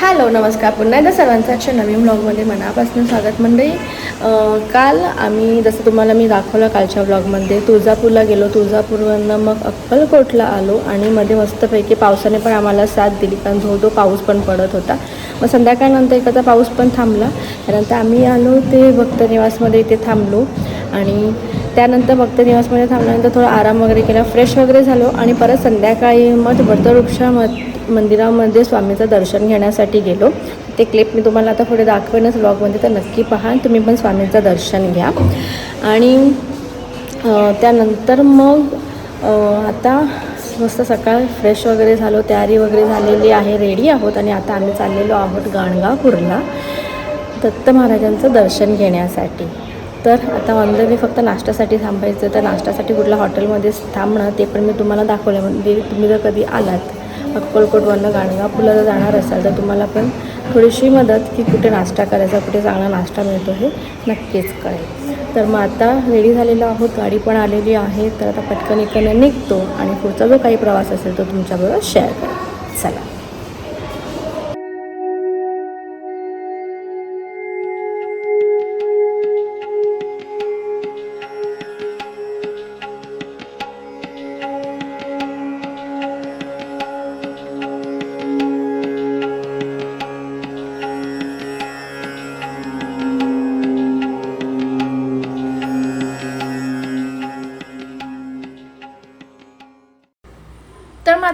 Hello नमस्कार. पुन्हा एकदा सर्वांचं नवीन ब्लॉगमध्ये मनापासून स्वागत मंडळी. काल आम्ही जसं तुम्हाला मी दाखवलं कालच्या ब्लॉगमध्ये तुळजापूरला गेलो. तुळजापूरवरनं मग अक्कलकोटला आलो आणि मध्ये मस्तपैकी पावसाने पण आम्हाला साथ दिली कारण जो धो पाऊस पण पडत होता. मग संध्याकाळनंतर एखादा पाऊस पण थांबला. त्यानंतर आम्ही आलो ते भक्त निवासमध्ये इथे थांबलो. आणि त्यानंतर भक्त निवासमध्ये थांबल्यानंतर थोडा आराम वगैरे केला फ्रेश वगैरे झालो आणि परत संध्याकाळी मग वटवृक्षा म मंदिरामध्ये स्वामीचं दर्शन घेण्यासाठी गेलो. ते क्लिप मी तुम्हाला आता पुढे दाखवेनच ब्लॉगमध्ये तर नक्की पहा तुम्ही पण स्वामींचं दर्शन घ्या. आणि त्यानंतर मग आता मस्त सकाळ फ्रेश वगैरे झालो तयारी वगैरे झालेली आहे रेडी आहोत आणि आता आम्ही चाललेलो आहोत गाणगापूरला दत्त महाराजांचं दर्शन घेण्यासाठी. तर आता ऑनलाईन फक्त नाश्त्यासाठी थांबायचं. तर नाश्त्यासाठी कुठल्या हॉटेलमध्येच थांबणं ते पण मी तुम्हाला दाखवलं म्हणजे तुम्ही जर कधी आलात अक्कलकोटवरनं गाणगापूरला जर जाणार असाल तर तुम्हाला पण थोडीशी मदत की कुठे नाश्ता करायचा कुठे चांगला नाश्ता मिळतो हे नक्कीच कळेल. तर मग आता रेडी झालेलो आहोत गाडी पण आलेली आहे. तर आता पटकन इकडनं निघतो आणि पुढचा जो काही प्रवास असेल तो तुमच्याबरोबर शेअर करेल चला.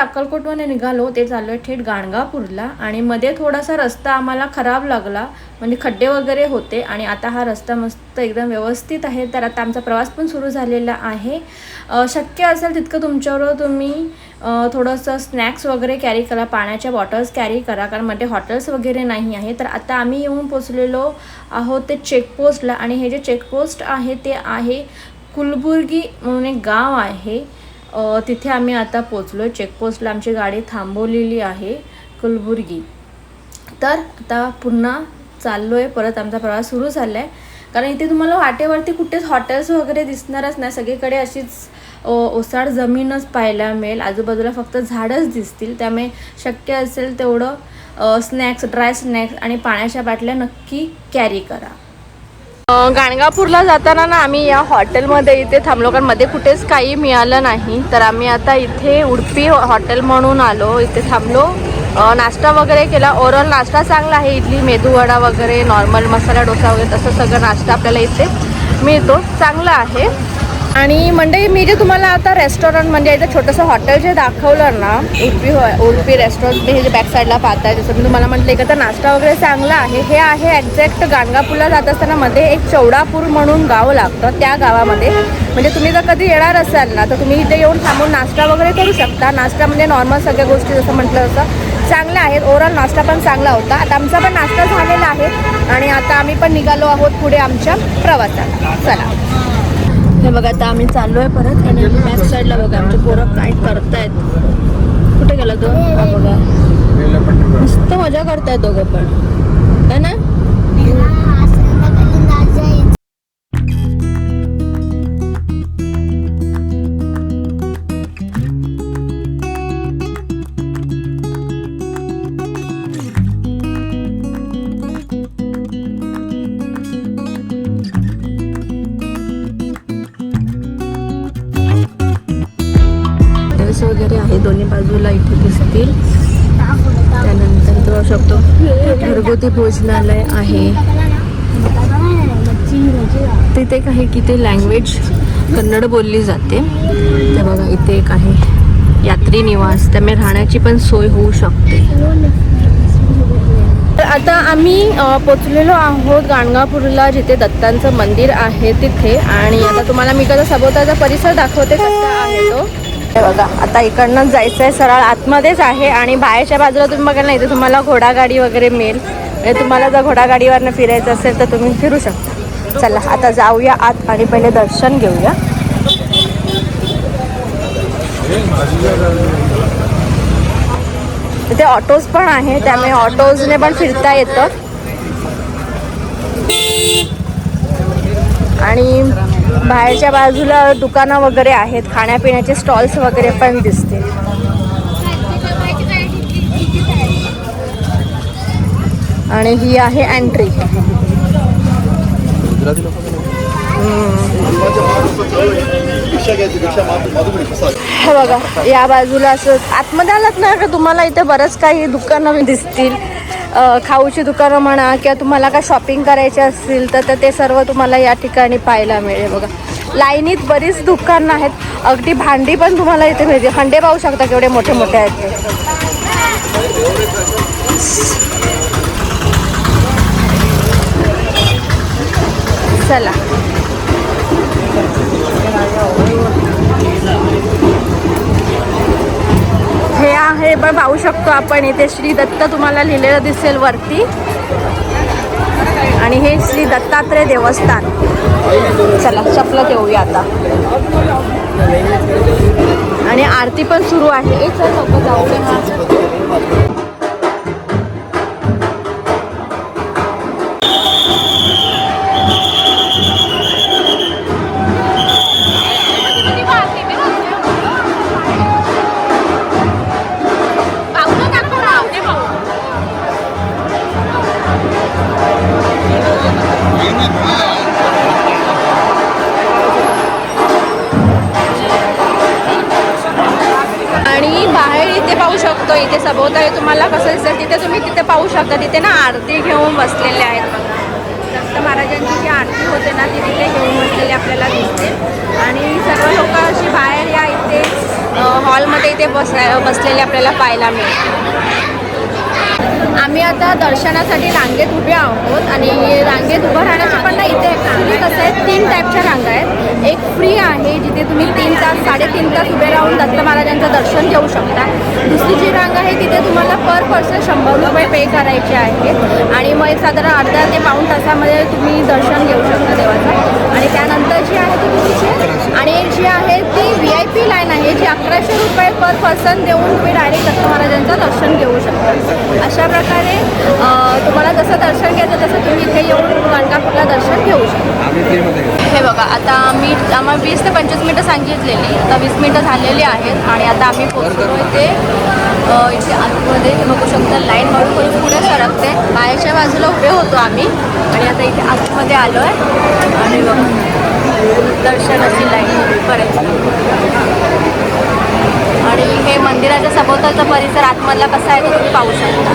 अक्कलकोटमध्ये निघालो ते चाललो आहे थेट गाणगापूरला. आणि मध्ये थोडासा रस्ता आम्हाला खराब लागला. म्हणजे खड्डे वगैरे होते आणि आता हा रस्ता मस्त एकदम व्यवस्थित आहे. तर आता आमचा प्रवास पण सुरू झालेला आहे. शक्य असेल तितकं तुमच्याबरोबर तुम्ही थोडंसं स्नॅक्स वगैरे कॅरी करा. पाण्याच्या बॉटल्स कॅरी करा. कारण मध्ये हॉटेल्स वगैरे नाही आहे. तर आता आम्ही येऊन पोचलेलो आहोत ते चेकपोस्टला आणि हे जे चेकपोस्ट आहे ते आहे कुलबुर्गी म्हणून एक गाव आहे. तिथे आम्ही आता पोचलो आहे चेकपोस्टला आमची गाडी थांबवलेली आहे कुलबुर्गी. तर आता पुन्हा चाललो आहे परत आमचा प्रवास सुरू झाला आहे कारण इथे तुम्हाला वाटेवरती कुठेच हॉटेल्स वगैरे दिसणारच नाही. सगळीकडे अशीच ओसाड जमीनच पाहायला मिळेल. आजूबाजूला फक्त झाडच दिसतील. त्यामुळे शक्य असेल तेवढं स्नॅक्स ड्राय स्नॅक्स आणि पाण्याच्या बाटल्या नक्की कॅरी करा. गाणगापूरला जाताना ना आम्ही या हॉटेलमध्ये इथे थांबलो कारण मध्ये कुठेच काही मिळालं नाही. तर आम्ही आता इथे उडपी हॉटेल म्हणून आलो इथे थांबलो. नाश्ता वगैरे केला. ओव्हरऑल नाश्ता चांगला आहे इडली मेदूवडा वगैरे नॉर्मल मसाला डोसा वगैरे तसं सगळं नाश्ता आपल्याला इथे मिळतो. चांगला आहे. आणि म्हणजे मी जे तुम्हाला आता रेस्टॉरंट म्हणजे इथं छोटंसं हॉटेल जे दाखवलं ना उडपी हो- उडपी रेस्टॉरंट हे जे बॅक साईडला पाहताय जसं मी तुम्हाला म्हटलं एक तर नाश्ता वगैरे चांगला आहे. हे आहे एक्झॅक्ट गाणगापूरला जात असताना मध्ये एक चौडापूर म्हणून गाव लागतं त्या गावामध्ये. म्हणजे तुम्ही जर कधी येणार असाल ना तर तुम्ही इथे येऊन थांबून नाश्ता वगैरे करू शकता. नाश्ता म्हणजे नॉर्मल सगळ्या गोष्टी जसं म्हटलं तसं चांगल्या आहेत. ओव्हरऑल नाश्ता पण चांगला होता. आता आमचा पण नाश्ता झालेला आहे. आणि आता आम्ही पण निघालो आहोत पुढे आमच्या प्रवासाला चला. आणि बघा आता आम्ही चाललोय परत आणि बॅक साईडला बघा आमचे पोरं काय करतायत. कुठे गेला तो? हा बघा. मस्त मजा करतायत दोघं पण. है ना? बाजूला इथे दिसतील. त्यानंतर तो शकतो घरगुती भोजनालय आहे. तिथे एक आहे की ते लँग्वेज कन्नड बोलली जाते. तर बघा इथे एक आहे यात्री निवास. त्यामुळे राहण्याची पण सोय होऊ शकते. तर आता आम्ही पोचलेलो आहोत गाणगापूरला जिथे दत्तांचं मंदिर आहे तिथे. आणि आता तुम्हाला मी कसं सभोवताचा परिसर दाखवते कसा आहे तो. हे बघा. आता इकडनं जायचं आहे सरळ. आतमध्येच आहे आणि बाहेरच्या बाजूला तुम्ही बघाल ना इथे तुम्हाला घोडागाडी वगैरे मिळेल. म्हणजे तुम्हाला जर घोडागाडीवरनं फिरायचं असेल तर तुम्ही फिरू शकता. चला आता जाऊया आत आणि पहिले दर्शन घेऊया. इथे ऑटोज पण आहे त्यामुळे ऑटोजने पण फिरता येतं. आणि बाहेरच्या बाजूला दुकानं वगैरे आहेत खाण्यापिण्याचे स्टॉल्स वगैरे पण दिसतील. आणि ही आहे एंट्री. हे बघा या बाजूला असं आतमध्ये आलात ना का तुम्हाला इथे बरंच काही दुकानं दिसतील? खाऊची दुकानं म्हणा किंवा तुम्हाला काय शॉपिंग करायची असतील तर तर ते सर्व तुम्हाला या ठिकाणी पाहायला मिळेल बघा. लाईनीत बरीच दुकानं आहेत. अगदी भांडी पण तुम्हाला इथे मिळते हंडे पाहू शकता केवढे मोठे मोठे आहेत चला. हे आहे पण पाहू शकतो आपण. इथे श्री दत्त तुम्हाला लिहिलेलं दिसेल वरती. आणि हे श्री दत्तात्रय देवस्थान. चला चपला देऊया आता. आणि आरती पण सुरू आहे. एक जाऊ इथे पाहू शकता तिथे ना आरती घेऊन बसलेले आहेत बघा. दत्त महाराजांची जी आरती होते ना ती तिथे घेऊन बसलेली आपल्याला दिसते. आणि सर्व लोक अशी बाहेर या इथे हॉलमध्ये इथे बस बसलेले आपल्याला पाहायला मिळते. आम्ही आता दर्शनासाठी रांगेत उभे आहोत आणि रांगेत उभं राहण्याचं पण ना इथे ॲक्च्युली कसं आहे तीन टाईपच्या रांगा आहेत. एक फ्री आहे जिथे तुम्ही तीन तास साडेतीन तास उभे राहून दत्त महाराजांचं दर्शन घेऊ शकता. दुसरी जी रांग आहे तुम्हाला पर पर्सन शंभर रुपये पे करायचे आहेत. आणि मग एक साधारण अर्धा ते पाऊण तासामध्ये तुम्ही दर्शन घेऊ शकता देवाचं. आणि त्यानंतर जी आहे ती कितीची आणि जी आहे ती व्ही आय पी लाईन आहे जी अकराशे रुपये पर पर्सन देऊन तुम्ही डायरेक्ट दत्त महाराजांचं दर्शन घेऊ शकता. अशा प्रकारे तुम्हाला जसं दर्शन घ्यायचं तसं तुम्ही इथे येऊन गाणगापूरला दर्शन घेऊ शकता. हे बघा आता मी आम्हाला वीस ते पंचवीस मिनटं सांगितलेली. आता वीस मिनटं झालेली आहेत आणि आता आम्ही पोहोचलो इथे. इथे आतमध्ये हे बघू शकता लाईन हळूहळू पुढे सरकते. बाहेरच्या बाजूला उभे होतो आम्ही. आणि आता इथे आतमध्ये आलो आहे आणि बघा दर्शनाची लाईन करायची आणि हे मंदिराच्या सभोवतालचा परिसर आतमधला कसा आहे तो तुम्ही पाहू शकता.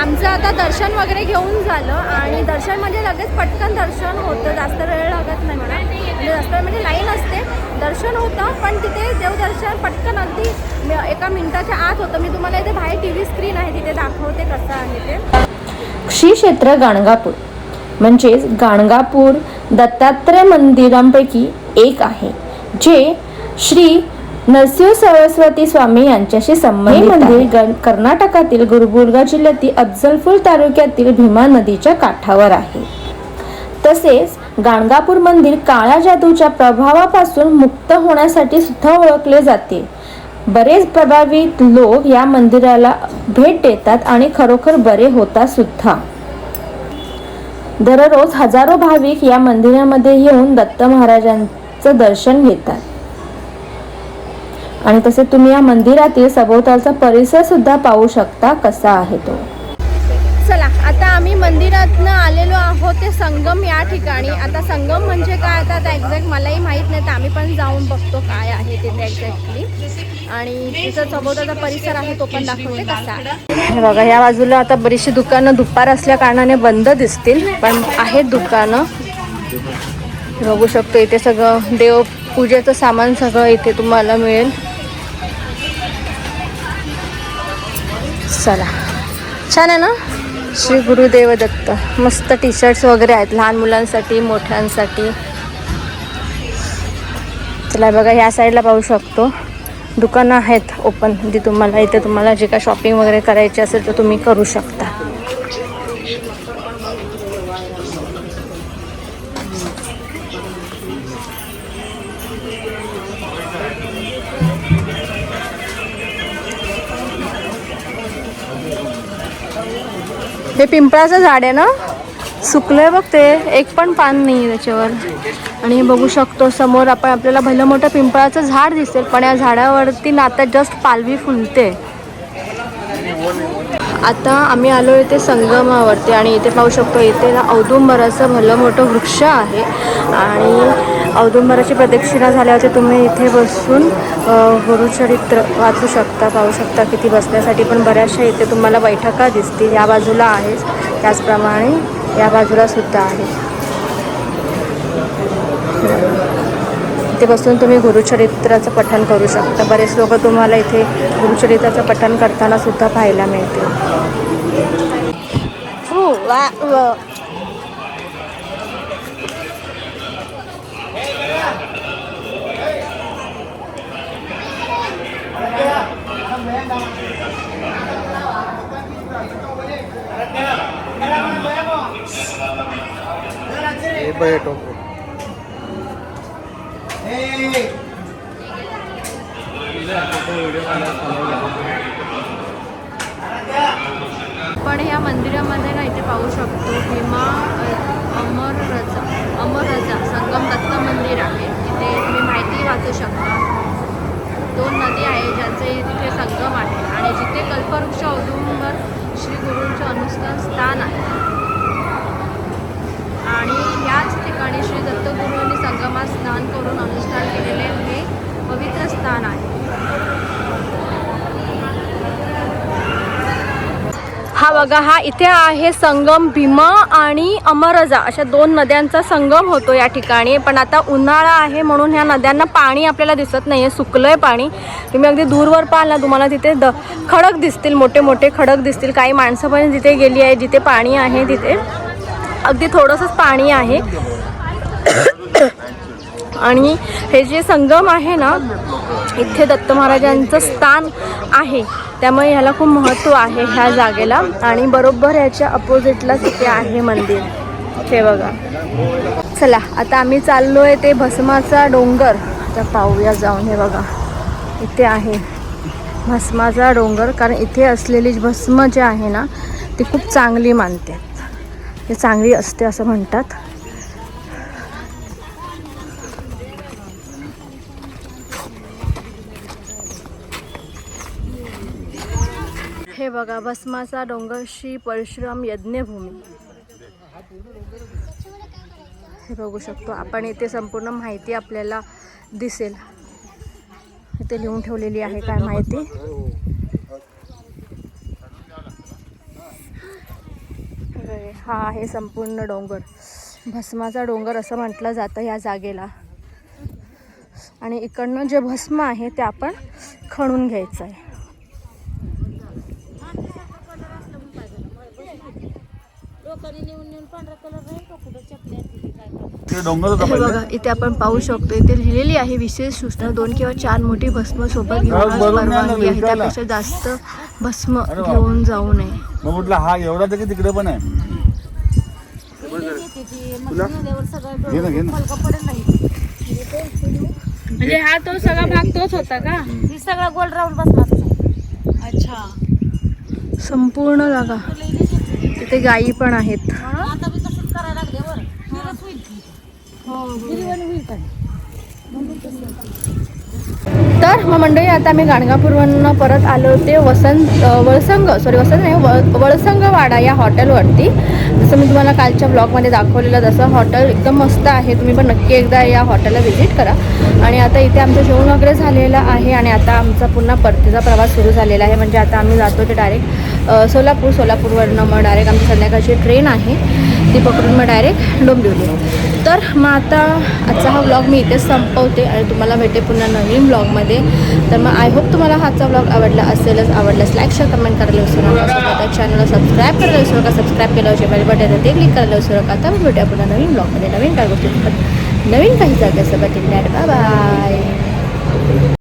आमचं आता दर्शन वगैरे घेऊन झालं. आणि दर्शन म्हणजे लगेच पटकन दर्शन होतं. जास्त वेळ लागत नाही. मला म्हणजे जास्त म्हणजे लाईन असते. दर्शन होतं पण तिथे देवदर्शन पटकन अगदी एका मिनिटाच्या आत होतं. मी तुम्हाला इथे बाहेर टी व्ही स्क्रीन आहे तिथे दाखवते कसं आहे ते. श्री क्षेत्र गाणगापूर. म्हणजेच गाणगापूर दत्तात्रय मंदिरांपैकी एक आहे जे श्री नरसिंह सरस्वती स्वामी यांच्याशी संबंधित मंदिर ग- कर्नाटकातील गुलबर्गा जिल्ह्यातील अफजलपूर तालुक्यातील भीमा नदीच्या काठावर आहे. तसेच गाणगापूर मंदिर काळ्या जादूच्या प्रभावापासून मुक्त होण्यासाठी सुद्धा ओळखले जाते. बरेच प्रभावित लोक या मंदिराला भेट देतात आणि खरोखर बरे होतात सुद्धा. दररोज हजारो भाविक या मंदिरामध्ये येऊन दत्त महाराजांचं दर्शन घेतात. आणि तसे तुम्ही या मंदिरातील सभोवतालचा परिसर सुद्धा पाहू शकता कसा आहे तो. आता आम्ही मंदिरातनं आलेलो आहोत ते संगम या ठिकाणी. आता संगम म्हणजे काय? आता आता एक्झॅक्ट मलाही माहीत नाही तर आम्ही पण जाऊन बघतो काय आहे तिथे एक्झॅक्टली आणि तिचा सभोवताचा परिसर आहे तो पण दाखवते कसा हे बघा या बाजूला आता बरीचशी दुकानं दुपार असल्या कारणाने बंद दिसतील पण आहेत दुकानं. बघू शकतो इथे सगळं देव पूजेचं सामान सगळं इथे तुम्हाला मिळेल. चला. छान आहे ना? श्री गुरुदेव दत्त मस्त टी शर्ट्स वगैरे आहेत लहान मुलांसाठी मोठ्यांसाठी. चला बघा ह्या साईडला पाहू शकतो. दुकानं आहेत ओपन जी तुम्हाला इथे तुम्हाला जे काय शॉपिंग वगैरे करायची असेल तर तुम्ही करू शकता. हे पिंपळाचं झाड आहे ना? सुकलंय बघ ते. एक पण पान नाही आहे त्याच्यावर. आणि हे बघू शकतो समोर आपण आपल्याला भलं मोठं पिंपळाचं झाड दिसेल पण या झाडावरती ना आता जस्ट पालवी फुलते. आता आम्ही आलो इथे संगमावरती आणि इथे पाहू शकतो इथे ना औदुंबराचं भलं मोठं वृक्ष आहे. आणि औदुंबराची प्रदक्षिणा झाल्यावरती तुम्ही इथे बसून गुरुचरित्र वाचू शकता पाहू शकता किती बसण्यासाठी. पण बऱ्याचशा इथे तुम्हाला बैठका दिसतील. या बाजूला आहेच त्याचप्रमाणे या बाजूला सुद्धा आहे. इथे बसून तुम्ही गुरुचरित्राचं पठण करू शकता. बरेच लोक तुम्हाला इथे गुरुचरित्राचं पठण करताना सुद्धा पाहायला मिळतील. हो, हे बघ पण ह्या मंदिरामध्ये ना इथे पाहू शकतो भीमा अमर रजा अमर रजा संगम दत्त मंदिर आहे. तिथे तुम्ही माहिती वाचू शकता. दोन नदी आहे ज्यांचे तिथे संगम आहे. आणि जिथे कल्पवृक्ष औदुंबर श्री गुरूंचे अनुष्ठान स्थान आहे. आणि याच ठिकाणी श्री दत्तगुरूंनी संगमात स्नान करून अनुष्ठान केलेले हे पवित्र स्थान आहे. हा बघा हा इथे आहे संगम भीमा आणि अमरजा. अशा दोन नद्यांचा संगम होतो या ठिकाणी. पण आता उन्हाळा आहे म्हणून ह्या नद्यांना पाणी आपल्याला दिसत नाही आहे सुकलं आहे पाणी. तुम्ही अगदी दूरवर पाहाल ना तुम्हाला तिथे द खडक दिसतील मोठे मोठे खडक दिसतील. काही माणसं पण तिथे गेली आहे जिथे पाणी आहे तिथे. अगदी थोडंसंच पाणी आहे. आणि हे जे संगम आहे ना इथे दत्त महाराजांचं स्थान आहे. त्यामुळे ह्याला खूप महत्त्व आहे ह्या जागेला. आणि बरोबर ह्याच्या अपोजिटलाच इथे आहे मंदिर. हे बघा. चला आता आम्ही चाललो आहे ते भस्माचा डोंगर. तर पाहूया जाऊन हे बघा. इथे आहे. भस्माचा डोंगर कारण इथे असलेली भस्म जे आहे ना ती खूप चांगली मानते. चांगली असते असं म्हणतात. हे बघा भस्माचा डोंगरशी परिश्रम परशुराम यज्ञभूमी. हे बघू शकतो आपण इथे संपूर्ण माहिती आपल्याला दिसेल. इथे लिहून ठेवलेली आहे काय माहिती? हे बघा, हा आहे संपूर्ण डोंगर. भस्माचा डोंगर असं म्हटलं जातं या जागेला. आणि इकडनं जे भस्म आहे ते आपण खणून घ्यायचं आहे. हे बघा इथे आपण पाहू शकतो इथे लिहिलेली आहे विशेष सूचना दोन किंवा चार मोठी भस्म सोबत परवानगी आहे. विकायला. त्यापेक्षा जास्त भस्म. घेऊन जाऊ नये. हा एवढा तिकडे पण आहे. तुला घे ना घे ना. म्हणजे हा तो सगळा भाग तोच होता का? ही सगळा गोल राऊंड बसणार अच्छा. संपूर्ण जागा. तिथे गायी पण आहेत. आता मी तसंच करायला लागल्यावर फिरच होईल होईल तर मग मंडळी आता आम्ही गाणगापूरवरनं परत आलो होते वसंत वळसंग सॉरी वसंत नाही वळसंग वाडा या हॉटेलवरती जसं मी तुम्हाला कालच्या ब्लॉगमध्ये दाखवलेलं तसं हॉटेल एकदम मस्त आहे. तुम्ही पण नक्की एकदा या हॉटेलला व्हिजिट करा. आणि आता इथे आमचं जेवण वगैरे झालेलं आहे आणि आता आमचा पुन्हा परतीचा प्रवास सुरू झालेला आहे. म्हणजे आता आम्ही जातो ते डायरेक्ट सोलापूर सोलापूरवरनं. मग डायरेक्ट आमची संध्याकाळची ट्रेन आहे. ती पकडून मग डायरेक्ट डोंबिवली. तर मग आता आजचा हा व्लॉग मी इथेच संपवते आणि तुम्हाला भेटे पुन्हा नवीन ब्लॉगमध्ये तर मग आय होप तुम्हाला हाचा व्लॉग आवडला असेलच आवडल्यास लाईक शेअर कमेंट करायला विसरू नका. सोबत चॅनलला सबस्क्राईब करायला विसरू नका. सबस्क्राईब केल्यावर जे बेल बटन ते क्लिक करायला विसरू नका. आता भेटूया पुन्हा नवीन ब्लॉगमध्ये नवीन काय गोष्टी नवीन काही जागेसोबत. India by